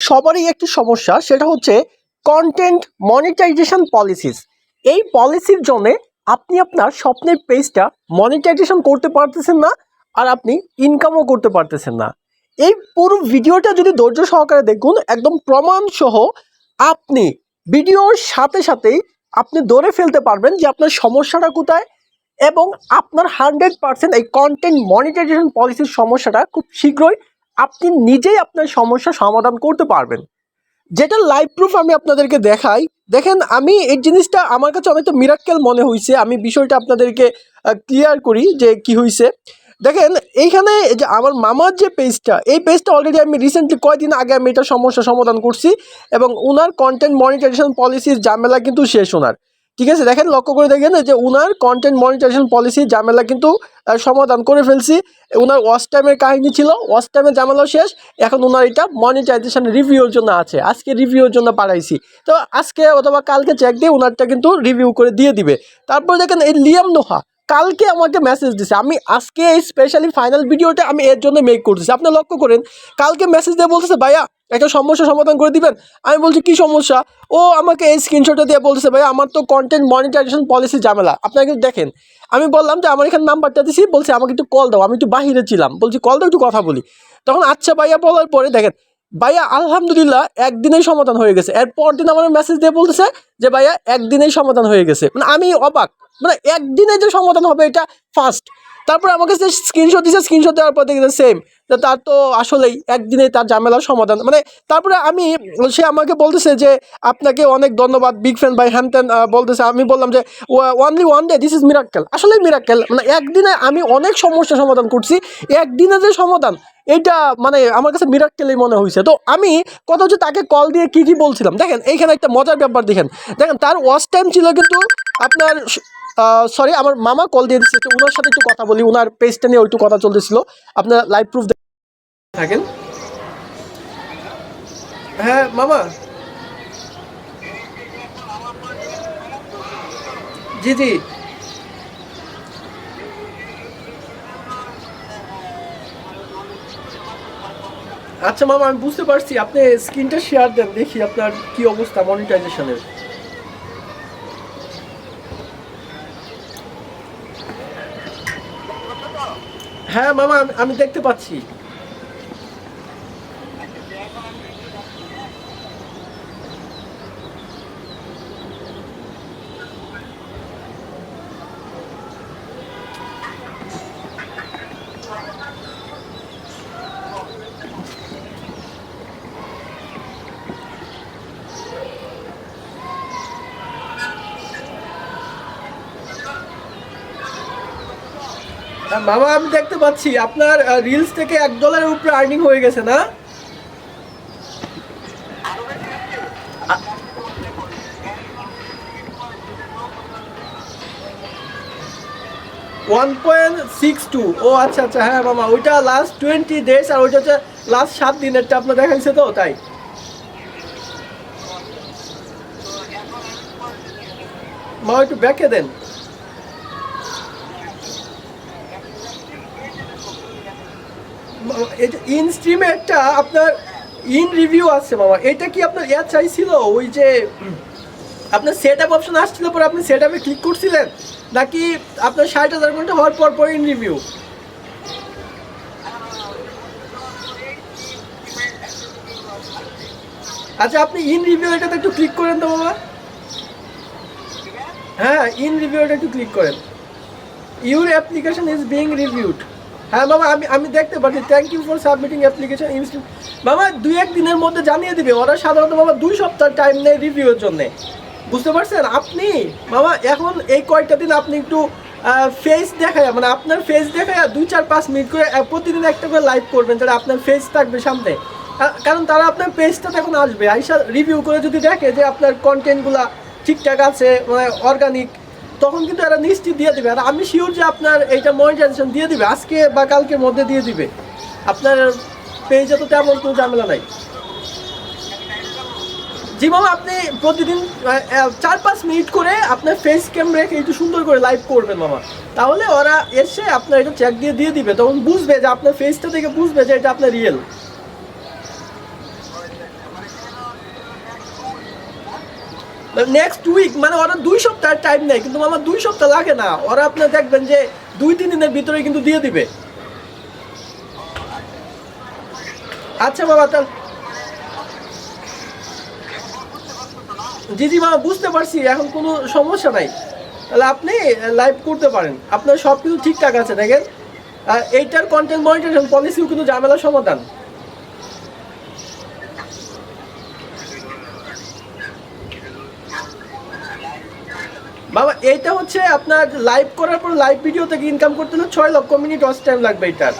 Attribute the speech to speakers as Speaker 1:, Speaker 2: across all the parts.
Speaker 1: সবারই একটি সমস্যা, সেটা হচ্ছে কন্টেন্ট মনিটাইজেশন পলিসিস এই পলিসির জন্য আপনি আপনার স্বপ্নের পেজটা মনিটাইজেশন করতে পারতেছেন না, আর আপনি ইনকামও করতে পারতেছেন না। এই পুরো ভিডিওটা যদি ধৈর্য সহকারে দেখুন, একদম প্রমাণ সহ আপনি ভিডিওর সাথে সাথেই আপনি ধরে ফেলতে পারবেন যে আপনার সমস্যাটা কোথায় এবং আপনার হান্ড্রেড পার্সেন্ট এই কন্টেন্ট মনিটাইজেশন পলিসির সমস্যাটা খুব শীঘ্রই আপনি নিজেই আপনার সমস্যা সমাধান করতে পারবেন। যেটা লাইভ প্রুফ আমি আপনাদেরকে দেখাই, দেখেন আমি এই জিনিসটা আমার কাছে অনেকটা মিরাক্কেল মনে হয়েছে আমি বিষয়টা আপনাদেরকে ক্লিয়ার করি যে কি হয়েছে দেখেন, এইখানে যে আমার মামার যে পেজটা এই পেজটা অলরেডি আমি রিসেন্টলি কয়েকদিন আগে আমি এটা সমস্যা সমাধান করছি এবং ওনার কন্টেন্ট মনিটাইজেশন পলিসির ঝামেলা কিন্তু শেষ ওনার। ঠিক আছে, দেখেন, লক্ষ্য করে দেখেন যে ওনার কন্টেন্ট মনিটাইজেশন পলিসির ঝামেলা কিন্তু সমাধান করে ফেলছি। ওনার ওয়াচ টাইমের কাহিনী ছিল ওয়াচ টাইমের ঝামেলাও শেষ, এখন ওনার এটা মনিটাইজেশন রিভিউর জন্য আছে। আজকে রিভিউর জন্য পাঠাইছি। তো আজকে অথবা কালকে চেক দিয়ে ওনারটা কিন্তু রিভিউ করে দিয়ে দিবে। তারপর দেখেন, এই লিয়াম নোহা কালকে আমাকে মেসেজ দিছে, আমি আজকে এই স্পেশালি ফাইনাল ভিডিওটা আমি এর জন্য মেক করতেছি। আপনি লক্ষ্য করেন, কালকে মেসেজ দিয়ে বলতেছে, ভাইয়া একটা সমস্যা সমাধান করে দিবেন। আমি বলছি, কি সমস্যা? ও আমাকে এই স্ক্রিনশটটা দিয়ে বলতেছে ভাই আমার তো কন্টেন্ট মনিটাইজেশন পলিসি ঝামেলা। আপনারা কিন্তু দেখেন, আমি বললাম যে, আমার এখানে নাম্বারটা দিছি। বলছে, আমাকে একটু কল দাও, আমি একটু বাহিরে ছিলাম। বলছি কল দাও, একটু কথা বলি। তখন আচ্ছা ভাইয়া, বলার পরে দেখেন, ভাইয়া, আলহামদুলিল্লাহ একদিনেই সমাধান হয়ে গেছে। এরপর দিন আমার মেসেজ দিয়ে বলতেছে যে, ভাইয়া, একদিনেই সমাধান হয়ে গেছে। মানে আমি অবাক মানে একদিনে যে সমাধান হবে এটা ফার্স্ট তারপর আমাকে স্ক্রিনশট দিছে স্ক্রিনশট দেওয়ার পর দেখেছে সেম তার তো আসলেই একদিনে তার ঝামেলার সমাধান। মানে তারপরে আমি, সে আমাকে বলতেছে যে, আপনাকে অনেক ধন্যবাদ বিগ ফ্যান বাই হ্যান ত্যান বলতেছে। আমি বললাম যে only one day this is miracle আসলে মিরাক্কেল মানে একদিনে আমি অনেক সমস্যা সমাধান করছি, একদিনে যে সমাধান, এইটা মানে আমার কাছে মিরাক্কেলই মনে হয়েছে তো আমি কথা হচ্ছে তাকে কল দিয়ে কী কী বলছিলাম? দেখেন, এইখানে একটা মজার ব্যাপার দেখেন। দেখেন, তার ওয়াচ টাইম ছিল কিন্তু আপনার সরি আমার মামা কল দিয়ে দিচ্ছে ওনার সাথে একটু কথা বলি ওনার পেজটা নিয়ে একটু কথা চলতেছিল। আপনার লাইভ প্রুফ থাকেন? হ্যাঁ মামা। জি জি। আচ্ছা মামা, আমি বুঝতে পারছি। আপনি স্ক্রিনটা শেয়ার দেন, দেখি আপনার কি অবস্থা মনিটাইজেশনের হ্যাঁ মামা, আমি- আমি দেখতে পাচ্ছি। মামা, আমি দেখতে পাচ্ছি আপনার রিলস থেকে এক ডলারের উপরে আর্নিং হয়ে গেছে, না? ওয়ান পয়েন্ট সিক্স টু ও আচ্ছা আচ্ছা হ্যাঁ মামা, ওইটা লাস্ট টোয়েন্টি ডেজ আর ওইটা হচ্ছে লাস্ট সাত দিনেরটা আপনার দেখাইছে তো, তাই? মা একটু ব্যাকে দেন। এটা ইন স্ট্রিমে একটা আপনার ইন রিভিউ আছে মামা। এটা কি আপনার ইয়া চাইছিল? ওই যে, আপনার সেট আপ অপশন আসছিল পরে আপনি সেট আপে ক্লিক করছিলেন? নাকি আপনার ষাট হাজার ঘণ্টা হওয়ার পর পর ইন রিভিউ আচ্ছা আপনি ইন রিভিউ এটাতে একটু ক্লিক করেন তো বাবা হ্যাঁ ইন রিভিউ এটা একটু ক্লিক করেন। Your application is being reviewed হ্যাঁ বাবা আমি আমি দেখতে পাচ্ছি। Thank you for submitting application institute বাবা দুই এক দিনের মধ্যে জানিয়ে দিবে। ওরা সাধারণত বাবা দুই সপ্তাহ টাইম নেয় রিভিউর জন্য। বুঝতে পারছেন? আপনি বাবা এখন এই কয়েকটা দিন আপনি একটু ফেস দেখায় মানে আপনার ফেস দেখায় দুই, চার, পাঁচ মিনিট করে প্রতিদিন একটা করে লাইভ করবেন যারা আপনার ফেস থাকবে সামনে। কারণ তারা আপনার পেজটা তখন আসবে। আইসা রিভিউ করে যদি দেখে যে আপনার কন্টেন্টগুলা ঠিকঠাক আছে মানে অর্গানিক তখন কিন্তু এরা নিশ্চিত দিয়ে দিবে। আর আমি শিওর যে আপনার এইটা মনিটাইজেশন দিয়ে দিবে, আজকে বা কালকের মধ্যে দিয়ে দিবে। আপনার পেজে তো তেমন কোনো ঝামেলা নাই। জি মামা আপনি প্রতিদিন চার পাঁচ মিনিট করে আপনার ফেস ক্যাম রেখে একটু সুন্দর করে লাইভ করবেন মামা। তাহলে ওরা এসে আপনার এটা চেক দিয়ে দিয়ে দিবে। তখন বুঝবে যে আপনার ফেসটা থেকে বুঝবে যে এটা আপনার রিয়েল নেক্সট উইক মানে ওরা দুই সপ্তাহ টাইম নেয়, কিন্তু আমার দুই সপ্তাহ লাগে না। ওরা আপনার দেখবেন যে দুই, তিন দিনের ভিতরে কিন্তু দিয়ে দিবে। আচ্ছা বাবা, তাহলে জি জি, বাবা, বুঝতে পারছি, এখন কোনো সমস্যা নাই। তাহলে আপনি লাইভ করতে পারেন। আপনার সব কিছু ঠিকঠাক আছে, দেখেন। এইটার কন্টেন্ট মনিটরেশন পলিসিও কিন্তু ঝামেলার সমাধান। বাবা, এইটা হচ্ছে আপনার লাইভ করার পর লাইভ ভিডিও থেকে ইনকাম করতে হলে ছয় লক্ষ মিনিট ওয়াচ টাইম লাগবে এটার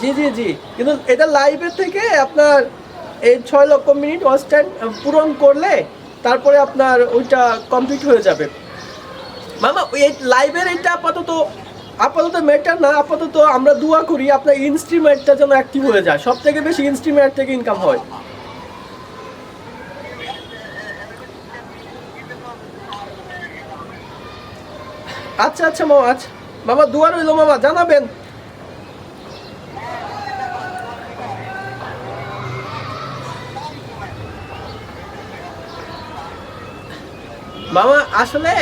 Speaker 1: জি জি জি। কিন্তু এটা লাইভের থেকে আপনার এই ছয় লক্ষ মিনিট ওয়াচ টাইম পূরণ করলে তারপরে আপনার ওইটা কমপ্লিট হয়ে যাবে। মামা, এই লাইভের এটা আপাতত আপাতত ম্যাটার না, আপাতত আমরা দোয়া করি আপনার ইনস্ট্রিমেন্টটা যেন অ্যাক্টিভ হয়ে যায়। সব থেকে বেশি ইনস্ট্রিমেন্ট থেকে ইনকাম হয়। আচ্ছা আচ্ছা মামা আচ্ছা মামা দোয়া রইল মামা জানাবেন। মামা আসলে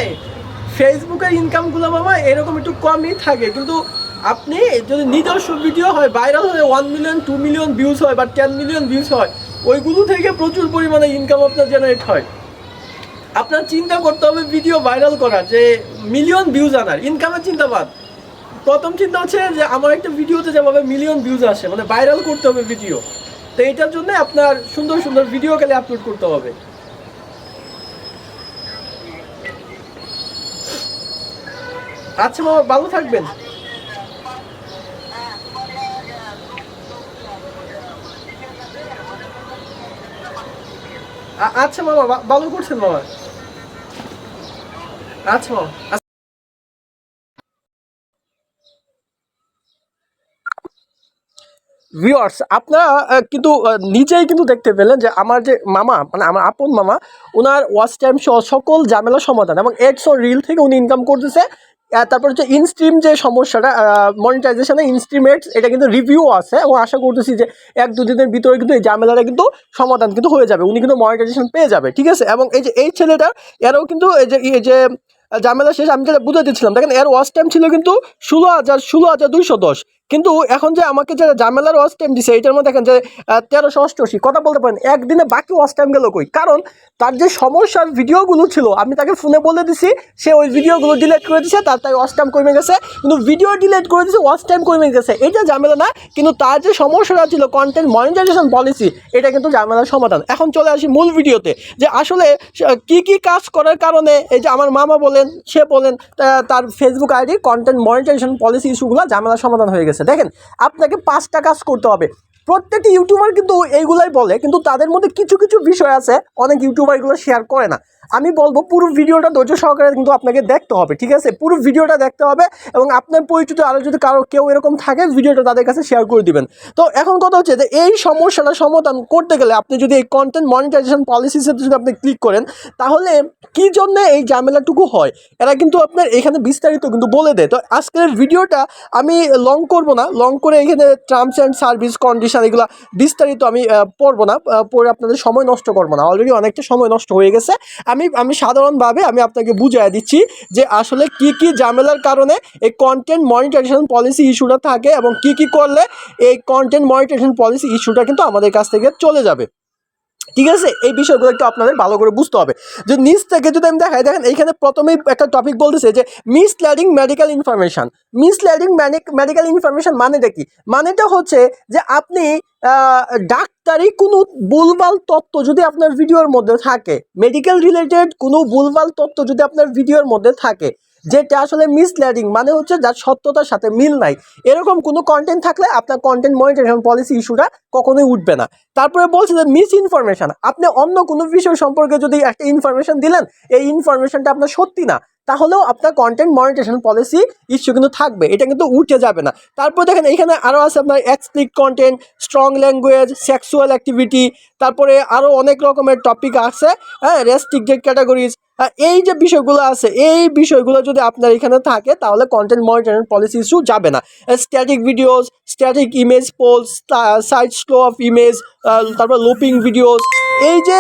Speaker 1: ফেসবুকের ইনকামগুলো মামা এরকম একটু কমই থাকে। কিন্তু আপনি যদি নিজস্ব ভিডিও হয় ভাইরাল হয়ে one million two million views হয় বা টেন মিলিয়ন ভিউজ হয়, ওইগুলো থেকে প্রচুর পরিমাণে ইনকাম আপনার জেনারেট হয়। আপনার চিন্তা করতে হবে ভিডিও ভাইরাল করার, যে মিলিয়ন ভিউজ আনার ইনকামের চিন্তাবাদ প্রথম চিন্তা হচ্ছে যে আমার একটা ভিডিওতে যেভাবে মিলিয়ন ভিউজ আসে মানে ভাইরাল করতে হবে ভিডিও তো এটার জন্য আপনার সুন্দর সুন্দর ভিডিও খালি আপলোড করতে হবে। আচ্ছা মামা ভালো থাকবেন। আচ্ছা মামা বাবু ভালো করছেন মামা আচ্ছা মামা ভিউয়ার্স আপনারা কিন্তু নিজেই কিন্তু দেখতে পেলেন যে আমার যে মামা মানে আমার আপন মামা ওনার ওয়াচ টাইম সহ সকল ঝামেলা সমাধান এবং এডস ও রিল থেকে উনি ইনকাম করতেছে। তারপর হচ্ছে ইনস্ট্রিম যে সমস্যাটা মনিটাইজেশনে ইনস্ট্রিমেটস এটা কিন্তু রিভিউ আছে এবং আশা করতেছি যে এক দুদিনের ভিতরে কিন্তু এই ঝামেলাটা কিন্তু সমাধান কিন্তু হয়ে যাবে। উনি কিন্তু মনিটাইজেশন পেয়ে যাবে, ঠিক আছে? এবং এই যে এই ছেলেটা, এরাও কিন্তু এই যে এই যে ঝামেলা শেষ, আমি যেটা বুঝাতে দিচ্ছিলাম দেখেন, এর ওয়াচ টাইম ছিল কিন্তু ষোলো হাজার ষোলো হাজার দুইশো দশ। কিন্তু এখন যে আমাকে যে ঝামেলার ওয়াচ টাইম দিছে এটার মধ্যে দেখেন যে তেরোশো অষ্টআশি, কথা বলতে পারেন, একদিনে বাকি ওয়াচ টাইম গেল কই? কারণ তার যে সমস্যার ভিডিওগুলো ছিল, আমি তাকে ফোনে বলে দিছি, সে ওই ভিডিওগুলো ডিলেট করে দিছে, তার তাই ওয়াচ টাইম কমে গেছে, কিন্তু ভিডিও ডিলেট করে দিছে ওয়াচ টাইম কমে গেছে। এটা ঝামেলা না, কিন্তু তার যে সমস্যাটা ছিল কন্টেন্ট মনিটাইজেশন পলিসি এটা কিন্তু ঝামেলার সমাধান। এখন চলে আসি মূল ভিডিওতে যে আসলে কি কি কাজ করার কারণে, এই যে আমার মামা বলেন, সে বলেন তার Facebook ID content monetization policy ইস্যুগুলো ঝামেলার সমাধান হয়ে গেছে। দেখেন, আপনাকে পাঁচটা কাজ করতে হবে। প্রত্যেকটি ইউটিউবার কিন্তু এইগুলাই বলে, কিন্তু তাদের মধ্যে কিছু কিছু বিষয় আছে, অনেক ইউটিউবার এগুলো শেয়ার করে না। আমি বলব পুরো ভিডিওটা ধৈর্য সহকারে কিন্তু আপনাকে দেখতে হবে, ঠিক আছে? পুরো ভিডিওটা দেখতে হবে এবং আপনার পরিচিত আরও যদি কারও কেউ এরকম থাকে, ভিডিওটা তাদের কাছে শেয়ার করে দিবেন। তো এখন কথা হচ্ছে যে এই সমস্যাটা সমাধান করতে গেলে আপনি যদি এই কন্টেন্ট মনিটাইজেশন পলিসিসে যদি আপনি ক্লিক করেন, তাহলে কি জন্য এই ঝামেলাটুকু হয়? এরা কিন্তু আপনার এখানে বিস্তারিত কিন্তু বলে দেয়। তো আজকের ভিডিওটা আমি লং করব না লং করে এখানে টার্মস অ্যান্ড সার্ভিস কন্ডিশন এগুলো বিস্তারিত আমি পড়ব না পড়ে আপনাদের সময় নষ্ট করব না। অলরেডি অনেকটা সময় নষ্ট হয়ে গেছে। আমি আমি সাধারণভাবে আমি আপনাকে বুঝিয়ে দিচ্ছি যে আসলে কি কি ঝামেলার কারণে এই কন্টেন্ট মনিটাইজেশন পলিসি ইস্যুটা থাকে এবং কি কি করলে এই কন্টেন্ট মনিটাইজেশন পলিসি ইস্যুটা কিন্তু আমাদের কাছ থেকে চলে যাবে। ঠিক আছে? এই বিষয়গুলো একটু আপনাদের ভালো করে বুঝতে হবে। যে নিচ থেকে যদি আমি দেখাই, দেখেন এইখানে প্রথমেই একটা টপিক বলতেছে যে misleading medical information misleading medical information মানেটা কি? মানেটা হচ্ছে যে আপনি ডাক্তারি কোনো ভুলভাল তথ্য যদি আপনার ভিডিওর মধ্যে থাকে মেডিকেল রিলেটেড কোনো ভুলভাল তথ্য যদি আপনার ভিডিওর মধ্যে থাকে যেটা আসলে মিসল্যাডিং মানে হচ্ছে যার সত্যতার সাথে মিল নাই। এরকম কোনো কন্টেন্ট থাকলে আপনার কন্টেন্ট মনিটাইজেশন পলিসি ইস্যুটা কখনোই উঠবে না। তারপরে বলছে যে মিস ইনফরমেশন আপনি অন্য কোনো বিষয় সম্পর্কে যদি একটা ইনফরমেশন দিলেন, এই ইনফরমেশনটা আপনার সত্যি না, তাহলেও আপনার কন্টেন্ট মনিটাইজেশন পলিসি ইস্যু কিন্তু থাকবে, এটা কিন্তু উঠে যাবে না। তারপর দেখেন এখানে আরও আছে আপনার explicit content strong language sexual activity তারপরে আরও অনেক রকমের টপিক আছে হ্যাঁ রেস্ট্রিক্টেড ক্যাটাগরিজ এই যে বিষয়গুলো আছে, এই বিষয়গুলো যদি আপনার এখানে থাকে, তাহলে কন্টেন্ট মনিটরিং পলিসি ইস্যু যাবে না। Static videos static image polls side slow of image তারপর লুপিং ভিডিওস এই যে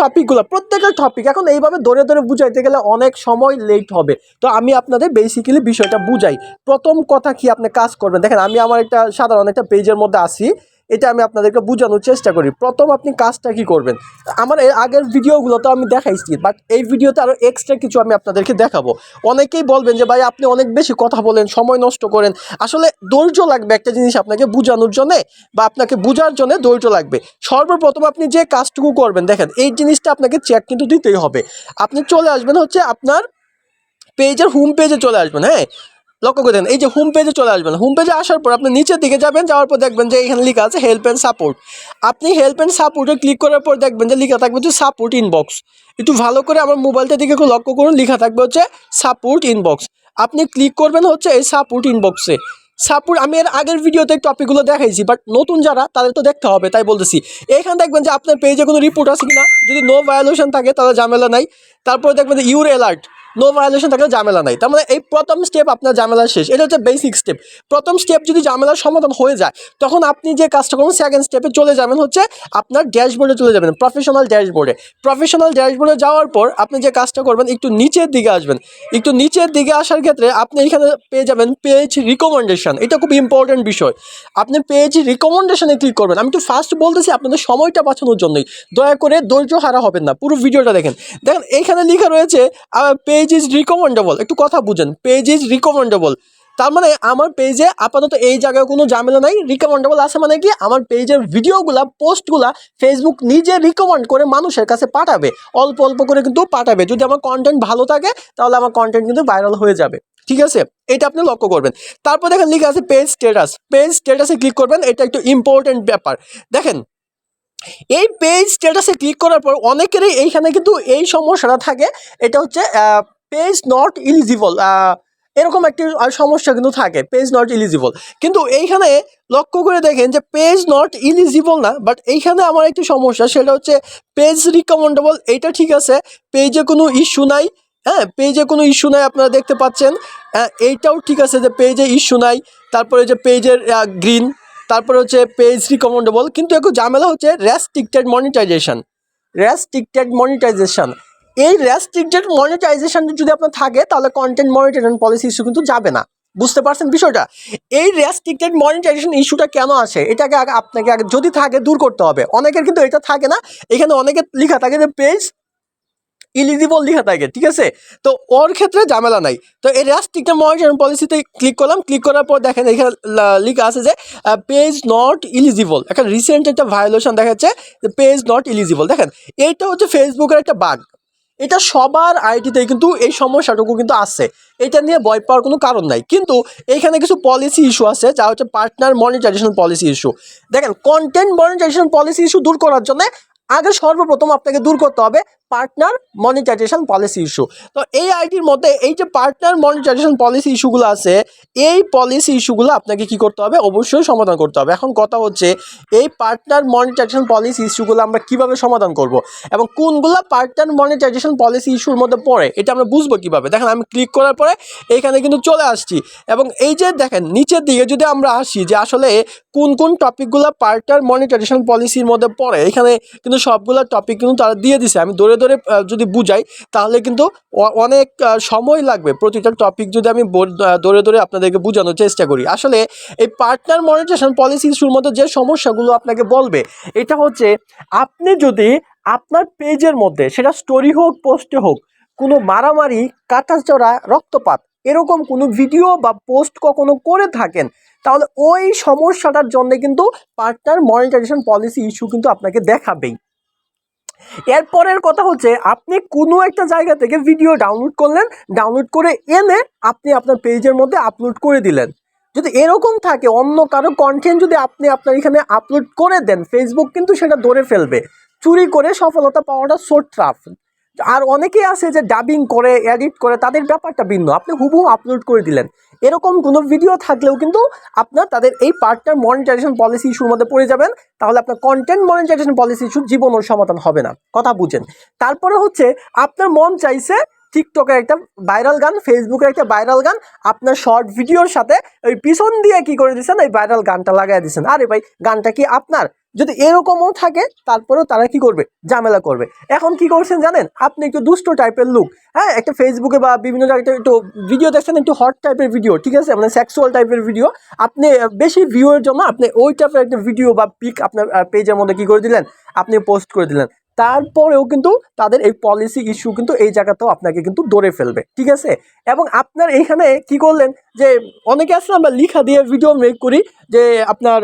Speaker 1: টপিকগুলো প্রত্যেকটা টপিক এখন এইভাবে ধরে ধরে বুঝাইতে গেলে অনেক সময় লেট হবে। তো আমি আপনাদের বেসিক্যালি বিষয়টা বুঝাই। প্রথম কথা কি আপনি কাজ করবেন? দেখেন, আমি আমার একটা সাধারণ একটা পেজের মধ্যে আসি এটা আমি আপনাদেরকে বোঝানোর চেষ্টা করি। প্রথম আপনি কাজটা কি করবেন? আমার আগের ভিডিওগুলো তো আমি দেখাইছি বাট এই ভিডিওতে আরও এক্সট্রা কিছু আমি আপনাদেরকে দেখাবো। অনেকেই বলবেন যে, ভাই, আপনি অনেক বেশি কথা বলেন, সময় নষ্ট করেন। আসলে ধৈর্য লাগবে একটা জিনিস আপনাকে বোঝানোর জন্যে, বা আপনাকে বোঝার জন্য ধৈর্য লাগবে। সর্বপ্রথম আপনি যে কাজটুকু করবেন, দেখেন, এই জিনিসটা আপনাকে চেক কিন্তু দিতেই হবে। আপনি চলে আসবেন হচ্ছে আপনার পেজের হোম পেজে চলে আসবেন হ্যাঁ? লক্ষ্য করে দেন এই যে হোম পেজে চলে আসবেন। হোম পেজে আসার পর আপনি নিচের দিকে যাবেন, যাওয়ার পর দেখবেন যে এখানে লেখা আছে হেল্প অ্যান্ড সাপোর্ট আপনি হেল্প অ্যান্ড সাপোর্টে ক্লিক করার পর দেখবেন যে লেখা থাকবে হচ্ছে সাপোর্ট ইনবক্স একটু ভালো করে আমার মোবাইলটা দিকে একটু লক্ষ্য করুন, লেখা থাকবে হচ্ছে সাপোর্ট ইনবক্স আপনি ক্লিক করবেন হচ্ছে এই সাপোর্ট ইনবক্সে সাপোর্ট আমি এর আগের ভিডিওতে টপিকগুলো দেখাইছি বাট নতুন যারা, তাদের তো দেখতে হবে, তাই বলতেছি। এখানে দেখবেন যে আপনার পেজে কোনো রিপোর্ট আছে কিনা? যদি নো ভায়োলেশন থাকে, তাহলে ঝামেলা নাই। তারপরে দেখবেন যে ইউর অ্যালার্ট নো ভায়োলেশন থাকলে ঝামেলা নাই। তার মানে এই প্রথম স্টেপ আপনার ঝামেলা শেষ। এটা হচ্ছে বেসিক স্টেপ প্রথম স্টেপ যদি ঝামেলার সমাধান হয়ে যায়, তখন আপনি যে কাজটা করবেন সেকেন্ড স্টেপে চলে যাবেন হচ্ছে আপনার ড্যাশবোর্ডে চলে যাবেন প্রফেশনাল ড্যাশবোর্ডে প্রফেশনাল ড্যাশবোর্ডে যাওয়ার পর আপনি যে কাজটা করবেন, একটু নিচের দিকে আসবেন। একটু নিচের দিকে আসার ক্ষেত্রে আপনি এখানে পেয়ে যাবেন পেজ রিকমেন্ডেশন এটা খুব ইম্পর্টেন্ট বিষয়। আপনি পেজ রিকমেন্ডেশনে ক্লিক করবেন। আমি একটু ফার্স্ট বলতেছি, আপনাদের সময়টা বাঁচানোর জন্যই। দয়া করে ধৈর্য হারা হবেন না। পুরো ভিডিওটা দেখেন। দেখেন এইখানে লেখা রয়েছে পেজ ইজ রিকমেন্ডেবল একটু কথা বুঝেন। পেজ ইজ রিকমেন্ডেবল তার মানে আমার পেজে আপাতত এই জায়গায় কোনো ঝামেলা নাই। রিকমেন্ডেবল আছে মানে কি? আমার পেজের ভিডিওগুলা পোস্টগুলা ফেসবুক নিজে রিকমেন্ড করে মানুষের কাছে পাঠাবে। অল্প অল্প করে কিন্তু পাঠাবে। যদি আমার কন্টেন্ট ভালো থাকে, তাহলে আমার কন্টেন্ট কিন্তু ভাইরাল হয়ে যাবে। ঠিক আছে? এটা আপনি লক্ষ্য করবেন। তারপর দেখেন লিখে আছে পেজ স্ট্যাটাস পেজ স্ট্যাটাসে ক্লিক করবেন। এটা একটু ইম্পর্টেন্ট ব্যাপার। দেখেন, এই পেজ স্ট্যাটাসে ক্লিক করার পর অনেকেরই এইখানে কিন্তু এই সমস্যাটা থাকে। এটা হচ্ছে পেজ নট ইলিজিবল এরকম একটি সমস্যা কিন্তু থাকে পেজ নট ইলিজিবল কিন্তু এইখানে লক্ষ্য করে দেখেন যে পেজ নট ইলিজিবল না বাট এইখানে আমার একটি সমস্যা, সেটা হচ্ছে পেজ রিকমেন্ডেবল এইটা ঠিক আছে পেজে কোনো ইস্যু নাই হ্যাঁ পেজে কোনো ইস্যু নাই, আপনারা দেখতে পাচ্ছেন এইটাও ঠিক আছে যে পেজে ইস্যু নাই, তারপরে যে পেজের গ্রিন তারপরে হচ্ছে পেজ রিকমেন্ডেবল কিন্তু একটু ঝামেলা হচ্ছে রেস্ট্রিক্টেড মনিটাইজেশন রেস্ট্রিক্টেড মনিটাইজেশন এই রেস্ট্রিক্টেড মনিটাইজেশন যদি আপনার থাকে, তাহলে কন্টেন্ট মনিটাইজেশন পলিসি ইস্যু কিন্তু যাবে না। বুঝতে পারছেন বিষয়টা? এই রেস্ট্রিক্টেড মনিটাইজেশন ইস্যুটা কেন আসে? এটাকে আপনাকে আগে যদি থাকে, দূর করতে হবে। অনেকের কিন্তু এটা থাকে না। এখানে অনেকের লেখা থাকে যে পেজ ইলিজিবল লেখা থাকে, ঠিক আছে? তো ওর ক্ষেত্রে ঝামেলা নাই। তো এই রেস্ট্রিক্টেড মনিটাইজেশন পলিসিতে ক্লিক করলাম। ক্লিক করার পর দেখেন এখানে লেখা আছে যে পেজ নট ইলিজিবল একটা রিসেন্ট একটা ভায়োলেশন দেখাচ্ছে পেজ নট ইলিজিবল দেখেন, এইটা হচ্ছে ফেসবুকের একটা বাগ এটা সবার আইডিতেই কিন্তু এই সমস্যাটুকু কিন্তু আছে। এটা নিয়ে ভয় পাওয়ার কোনো কারণ নাই। কিন্তু এখানে কিছু পলিসি ইস্যু আছে, যা হচ্ছে পার্টনার মনিটাইজেশন পলিসি ইস্যু দেখেন কন্টেন্ট মনিটাইজেশন পলিসি ইস্যু দূর করার জন্য আগে সর্বপ্রথম আপনাকে দূর করতে হবে পার্টনার মনিটাইজেশন পলিসি ইস্যু তো এই আইডির মধ্যে এই যে পার্টনার মনিটাইজেশন পলিসি ইস্যুগুলো আছে, এই পলিসি ইস্যুগুলো আপনাকে কি করতে হবে? অবশ্যই সমাধান করতে হবে। এখন কথা হচ্ছে, এই পার্টনার মনিটাইজেশন পলিসি ইস্যুগুলো আমরা কীভাবে সমাধান করব? এবং কোনগুলো পার্টনার মনিটাইজেশন পলিসি ইস্যুর মধ্যে পড়ে, এটা আমরা বুঝব কীভাবে? দেখেন, আমি ক্লিক করার পরে এইখানে কিন্তু চলে আসছি। এবং এই যে দেখেন, নিচের দিকে যদি আমরা আসি, যে আসলে কোন কোন টপিকগুলো পার্টনার মনিটাইজেশন পলিসির মধ্যে পড়ে, এখানে কিন্তু সবগুলো টপিক কিন্তু তারা দিয়ে দিছে। আমি ধরে ধরে যদি বুঝাই, তাহলে কিন্তু অনেক সময় লাগবে। প্রতিটা টপিক যদি আমি ধরে ধরে আপনাদেরকে বোঝানোর চেষ্টা করি। আসলে এই পার্টনার মনিটাইজেশন পলিসি ইস্যুর মধ্যে যে সমস্যাগুলো আপনাকে বলবে, এটা হচ্ছে আপনি যদি আপনার পেজের মধ্যে, সেটা স্টোরি হোক পোস্টে হোক, কোনো মারামারি, কাটাচড়া, রক্তপাত, এরকম কোনো ভিডিও বা পোস্ট কখনো করে থাকেন, তাহলে ওই সমস্যাটার জন্য কিন্তু পার্টনার মনিটাইজেশন পলিসি ইস্যু কিন্তু আপনাকে দেখাবেই। এরপরের কথা হচ্ছে, আপনি কোনো একটা জায়গা থেকে ভিডিও ডাউনলোড করলেন ডাউনলোড করে এনে আপনি আপনার পেজের মধ্যে আপলোড করে দিলেন। যদি এরকম থাকে, অন্য কারও কন্টেন্ট যদি আপনি আপনার এখানে আপলোড করে দেন ফেসবুক কিন্তু সেটা ধরে ফেলবে। চুরি করে সফলতা পাওয়াটা শর্ট ট্রাফ আর অনেকেই আছে যে ডাবিং করে এডিট করে, তাদের ব্যাপারটা ভিন্ন। আপনি হুবহু আপলোড করে দিলেন। এরকম কোনো ভিডিও থাকলেও কিন্তু আপনার তাদের এই পার্টটার মনিটাইজেশন পলিসি ইস্যুর মধ্যে পড়ে যাবেন। তাহলে আপনার কন্টেন্ট মনিটাইজেশন পলিসি ইস্যুর জীবনের সমাধান হবে না। কথা বুঝেন। তারপরে হচ্ছে, আপনার মন চাইছে টিকটকের একটা ভাইরাল গান ফেসবুকের একটা ভাইরাল গান, আপনার শর্ট ভিডিওর সাথে ওই পিছন দিয়ে কি করে দিচ্ছেন এই ভাইরাল গানটা লাগাই দিচ্ছেন আরে ভাই, গানটা কি আপনার? যদি এরকমও থাকে, তারপরেও তারা কি করবে? ঝামেলা করবে। এখন কি করছেন জানেন? আপনি একটু দুষ্ট টাইপের লুক হ্যাঁ? একটা ফেসবুকে বা বিভিন্ন জায়গায় একটু ভিডিও দেখছেন, একটু হট টাইপের ভিডিও ঠিক আছে? মানে সেক্সুয়াল টাইপের ভিডিও আপনি বেশি ভিউয়ের জন্য আপনি ওই টাইপের একটা ভিডিও বা পিক আপনার পেজের মধ্যে কি করে দিলেন? আপনি পোস্ট করে দিলেন। তারপরেও কিন্তু তাদের এই পলিসি ইস্যু কিন্তু এই জায়গাতেও আপনাকে কিন্তু ধরে ফেলবে, ঠিক আছে? এবং আপনার এইখানে কি করলেন যে, অনেকে আছে আমরা লিখা দিয়ে ভিডিও মেক করি যে, আপনার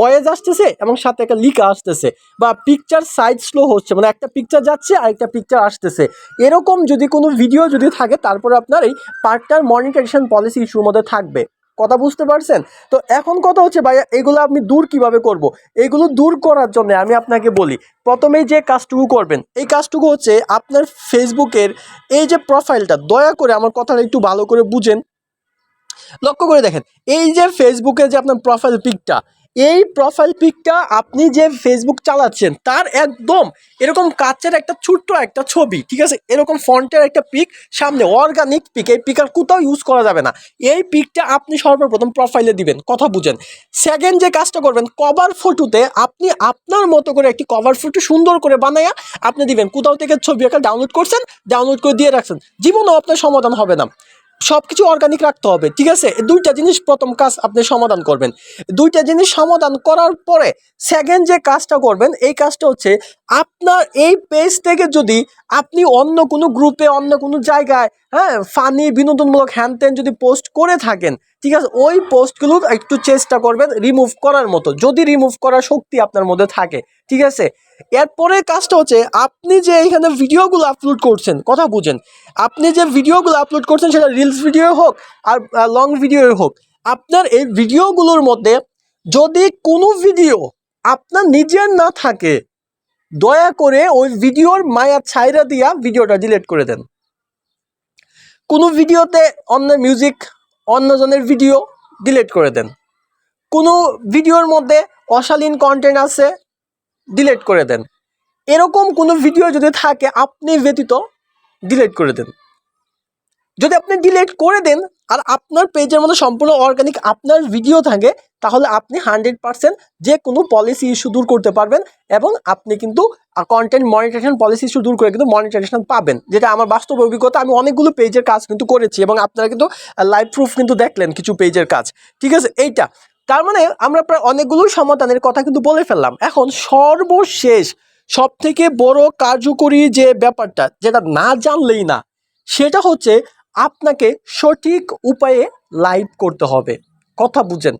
Speaker 1: বয়েজ আসতেছে এবং সাথে একটা লিখা আসতেছে বা পিকচার সাইজ স্লো হচ্ছে মানে একটা পিকচার যাচ্ছে আর একটা পিকচার আসতেছে। এরকম যদি কোনো ভিডিও যদি থাকে, তারপরে আপনার এই পার্টটার মনিটাইজেশন পলিসি ইস্যুর মধ্যে থাকবে। কথা বুঝতে পারছেন? তো এখন কথা হচ্ছে, ভাইয়া, এগুলো আপনি দূর কীভাবে করব? এগুলো দূর করার জন্য আমি আপনাকে বলি, প্রথমেই যে কাজটুকু করবেন, এই কাজটুকু হচ্ছে আপনার ফেসবুকের এই যে প্রোফাইলটা, দয়া করে আমার কথাটা একটু ভালো করে বুঝেন। লক্ষ্য করে দেখেন, এই যে ফেসবুকে যে আপনার প্রোফাইল পিকটা এই প্রোফাইল পিকটা আপনি যে ফেসবুক চালাচ্ছেন, তার একদম এরকম কাচের একটা ছোট্ট একটা ছবি, ঠিক আছে? এরকম ফন্টের একটা পিক সামনে অর্গানিক পিক এই পিক আর কোথাও ইউজ করা যাবে না। এই পিকটা আপনি সর্বপ্রথম প্রোফাইলে দিবেন, কথা বুঝেন। সেকেন্ড যে কাজটা করবেন কভার ফটোতে আপনি আপনার মতো করে একটি কভার ফটো সুন্দর করে বানাইয়া আপনি দিবেন। কোথাও থেকে ছবি একটা ডাউনলোড করছেন ডাউনলোড করে দিয়ে রাখছেন। জীবনেও আপনার সমাধান হবে না। সব কিছু অর্গানিক রাখতে হবে, ঠিক আছে? দুইটা জিনিস প্রথম কাজ আপনি সমাধান করবেন। দুইটা জিনিস সমাধান করার পরে সেকেন্ড যে কাজটা করবেন, এই কাজটা হচ্ছে আপনার এই পেজ থেকে যদি আপনি অন্য কোনো গ্রুপে অন্য কোনো জায়গায় হ্যাঁ ফানি বিনোদনমূলক হ্যান ত্যান যদি পোস্ট করে থাকেন, ঠিক আছে, ওই পোস্টগুলো একটু চেষ্টা করবেন রিমুভ করার মতো। যদি রিমুভ করার শক্তি আপনার মধ্যে থাকে, ঠিক আছে? এরপরে কাজটা হচ্ছে, আপনি যে এখানে ভিডিওগুলো আপলোড করছেন, কথা বুঝেন, আপনি যে ভিডিওগুলো আপলোড করছেন সেটা রিলস ভিডিও হোক, আর লং ভিডিও হোক, আপনার এই ভিডিওগুলোর মধ্যে যদি কোনো ভিডিও আপনার নিজের না থাকে দয়া করে ওই ভিডিওর মায়া ছাইরা দিয়া ভিডিওটা ডিলেট করে দেন। কোনো ভিডিওতে অন্য মিউজিক অন্যজনের ভিডিও ডিলেট করে দেন। কোনো ভিডিওর মধ্যে অশালীন কন্টেন্ট আছে ডিলেট করে দেন। এরকম কোনো ভিডিও যদি থাকে, আপনি ব্যতীত ডিলেট করে দেন। যদি আপনি ডিলিট করে দেন আর আপনার পেজের মধ্যে সম্পূর্ণ অর্গানিক আপনার ভিডিও থাকে, তাহলে আপনি হান্ড্রেড পার্সেন্ট যে কোনো পলিসি ইস্যু দূর করতে পারবেন এবং আপনি কিন্তু কন্টেন্ট মনিটাইজেশন পলিসি ইস্যু দূর করে কিন্তু মনিটাইজেশন পাবেন। যেটা আমার বাস্তব অভিজ্ঞতা, আমি অনেকগুলো পেজের কাজ কিন্তু করেছি এবং আপনারা কিন্তু লাইভ প্রুফ কিন্তু দেখলেন কিছু পেজের কাজ। ঠিক আছে? এইটা। তার মানে আমরা প্রায় অনেকগুলো সমাধানের কথা কিন্তু বলে ফেললাম। এখন সর্বশেষ সব থেকে বড় কার্যকরী যে ব্যাপারটা, যেটা না জানলেই না, সেটা হচ্ছে আপনাকে সঠিক উপায়ে লাইভ করতে হবে। কথা বুঝেন।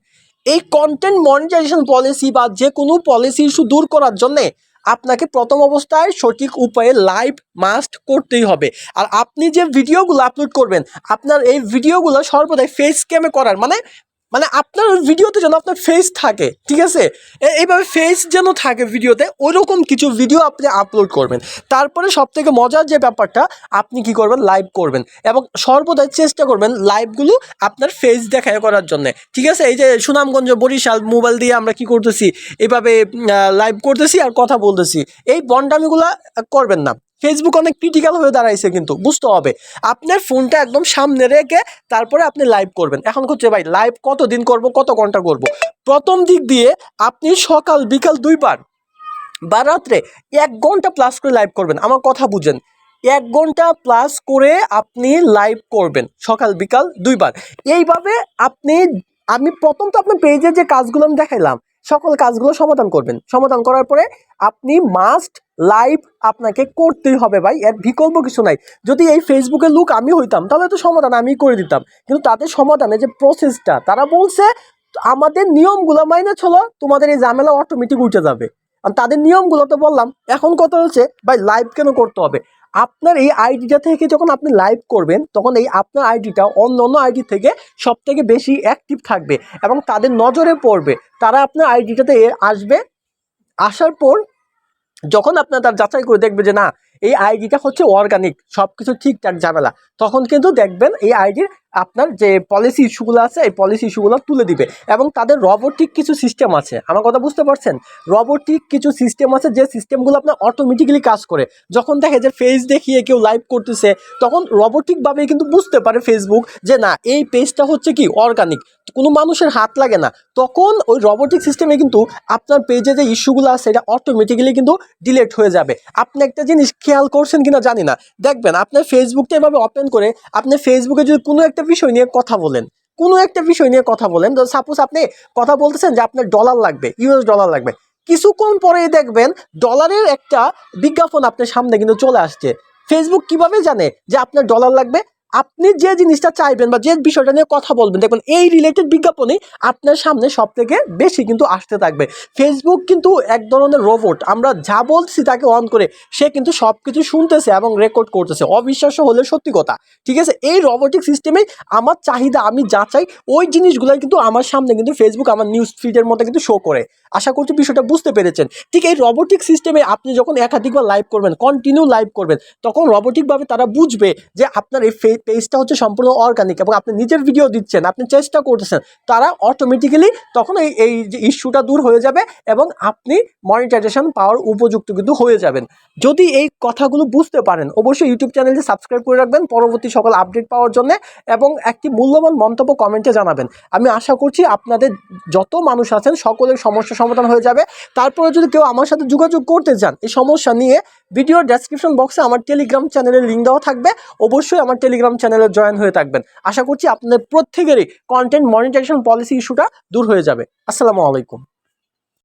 Speaker 1: এই কন্টেন্ট মনিটাইজেশন পলিসি বা যে কোনো পলিসি ইস্যু দূর করার জন্যে আপনাকে প্রথম অবস্থায় সঠিক উপায়ে লাইভ মাস্ট করতেই হবে। আর আপনি যে ভিডিওগুলো আপলোড করবেন, আপনার এই ভিডিওগুলো সর্বদাই ফেস ক্যামে করার মানে মানে আপনার ভিডিওতে যেন আপনার ফেস থাকে, ঠিক আছে? এইভাবে ফেস যেন থাকে ভিডিওতে ওইরকম কিছু ভিডিও আপনি আপলোড করবেন। তারপরে সব থেকে মজার যে ব্যাপারটা, আপনি কি করবেন? লাইভ করবেন। এবং সর্বদাই চেষ্টা করবেন লাইভগুলো আপনার ফেস দেখায় করার জন্য। ঠিক আছে? এই যে সুনামগঞ্জ, বরিশাল মোবাইল দিয়ে আমরা কি করতেছি? এভাবে লাইভ করতেছি আর কথা বলতেছি। এই বন্ডামিগুলা করবেন না। ফেসবুক অনেক ক্রিটিক্যাল হয়ে দাঁড়াইছে কিন্তু, বুঝতে হবে। আপনার ফোনটা একদম সামনে রেখে তারপরে আপনি লাইভ করবেন। এখন হচ্ছে ভাই লাইভ কত দিন করব, কত ঘণ্টা করব? প্রথম দিক দিয়ে আপনি সকাল, বিকাল দুইবার বা রাত্রে এক ঘণ্টা প্লাস করে লাইভ করবেন। আমার কথা বুঝেন, এক ঘণ্টা প্লাস করে আপনি লাইভ করবেন, সকাল, বিকাল দুইবার। এইভাবে আপনি, আমি প্রথম তো আপনার পেজে যে কাজগুলো আমি দেখাইলাম সকল কাজগুলো সমাধান করবেন। সমাধান করার পরে আপনি মাস্ট লাইভ আপনাকে করতেই হবে ভাই, এর বিকল্প কিছু নাই। যদি এই ফেসবুকে লুক আমি হইতাম, তাহলে তো সমাধান আমি করে দিতাম। কিন্তু তাদের সমাধানে যে প্রসেসটা তারা বলছে, আমাদের নিয়মগুলো মাইনে চলো, তোমাদের এই ঝামেলা অটোমেটিক উঠে যাবে। আর তাদের নিয়মগুলো তো বললাম, এখন কথা হচ্ছে, ভাই লাইভ কেন করতে হবে? আপনার এই আইডিটা থেকে যখন আপনি লাইভ করবেন, তখন এই আপনার আইডিটা অন্য অন্য আইডি থেকে সব থেকে বেশি অ্যাক্টিভ থাকবে এবং তাদের নজরে পড়বে। তারা আপনার আইডিটাতে আসবে। আসার পর যখন আপনার তার যাচাই করে দেখবে যে, না, এই আইডিটা হচ্ছে অর্গানিক সব কিছু ঠিকঠাক ঝামেলা। তখন কিন্তু দেখবেন এই আইডির আপনার যে পলিসি ইস্যুগুলো আছে, এই পলিসি ইস্যুগুলো তুলে দিবে। এবং তাদের রবোটিক কিছু সিস্টেম আছে। আমার কথা বুঝতে পারছেন? রবোটিক কিছু সিস্টেম আছে, যে সিস্টেমগুলো আপনার অটোমেটিক্যালি কাজ করে। যখন দেখে যে ফেস দেখিয়ে কেউ লাইভ করতেছে, তখন রবোটিকভাবে কিন্তু বুঝতে পারে ফেসবুক যে, না, এই পেজটা হচ্ছে কি অর্গানিক কোনো মানুষের হাত লাগে না। তখন ওই রবোটিক সিস্টেমে কিন্তু আপনার পেজে যে ইস্যুগুলো আছে, এটা অটোমেটিক্যালি কিন্তু ডিলেট হয়ে যাবে। আপনি একটা জিনিস খেয়াল করছেন কিনা জানি না। দেখবেন, আপনার ফেসবুকটা এভাবে ওপেন করে, আপনি ফেসবুকে যদি কোনো একটা বিষয় নিয়ে কথা বলেন। কোনো একটা বিষয় নিয়ে কথা বলেন। সাপোজ আপনি কথা বলতেছেন যে আপনার ডলার লাগবে ইউএস ডলার লাগবে। কিছুক্ষণ পরেই দেখবেন ডলারের একটা বিজ্ঞাপন আপনার সামনে কিন্তু চলে আসছে। ফেসবুক কীভাবে জানে যে আপনার ডলার লাগবে? আপনি যে জিনিসটা চাইবেন বা যে বিষয়টা নিয়ে কথা বলবেন, দেখবেন এই রিলেটেড বিজ্ঞাপনই আপনার সামনে সব থেকে বেশি কিন্তু আসতে থাকবে। ফেসবুক কিন্তু এক ধরনের রোবট আমরা যা বলছি তাকে অন করে সে কিন্তু সব কিছু শুনতেছে এবং রেকর্ড করতেছে। অবিশ্বাস্য হলে সত্যি কথা, ঠিক আছে? এই রোবোটিক সিস্টেমে আমার চাহিদা, আমি যা চাই, ওই জিনিসগুলাই কিন্তু আমার সামনে কিন্তু ফেসবুক আমার নিউজ ফিডের মধ্যে কিন্তু শো করে। আশা করছি বিষয়টা বুঝতে পেরেছেন। ঠিক এই রোবোটিক সিস্টেমে আপনি যখন একাধিকবার লাইভ করবেন কন্টিনিউ লাইভ করবেন, তখন রোবোটিকভাবে তারা বুঝবে যে আপনার এই পেজটা হচ্ছে সম্পূর্ণ অর্গানিক এবং আপনি নিজের ভিডিও দিচ্ছেন, আপনি চেষ্টা করতেছেন, তারা অটোমেটিক্যালি তখন এই এই যে ইস্যুটা দূর হয়ে যাবে এবং আপনি মনিটাইজেশন পাওয়ার উপযুক্ত কিন্তু হয়ে যাবেন। যদি এই কথাগুলো বুঝতে পারেন, অবশ্যই ইউটিউব চ্যানেলটি সাবস্ক্রাইব করে রাখবেন, পরবর্তী সকল আপডেট পাওয়ার জন্য এবং একটি মূল্যবান মন্তব্য কমেন্টে জানাবেন। আমি আশা করছি আপনাদের যত মানুষ আছেন সকলের সমস্যা সমাধান হয়ে যাবে। তারপরে যদি কেউ আমার সাথে যোগাযোগ করতে চান, এই সমস্যা নিয়ে ভিডিওর ডেসক্রিপশন বক্সে আমার টেলিগ্রাম চ্যানেলের লিঙ্ক দেওয়া থাকবে। অবশ্যই আমার টেলিগ্রাম চ্যানেলে জয়েন হয়ে থাকবেন। আশা করছি আপনাদের প্রত্যেকেরই কন্টেন্ট মনিটাইজেশন পলিসি ইস্যুটা দূর হয়ে যাবে। আসসালামু আলাইকুম।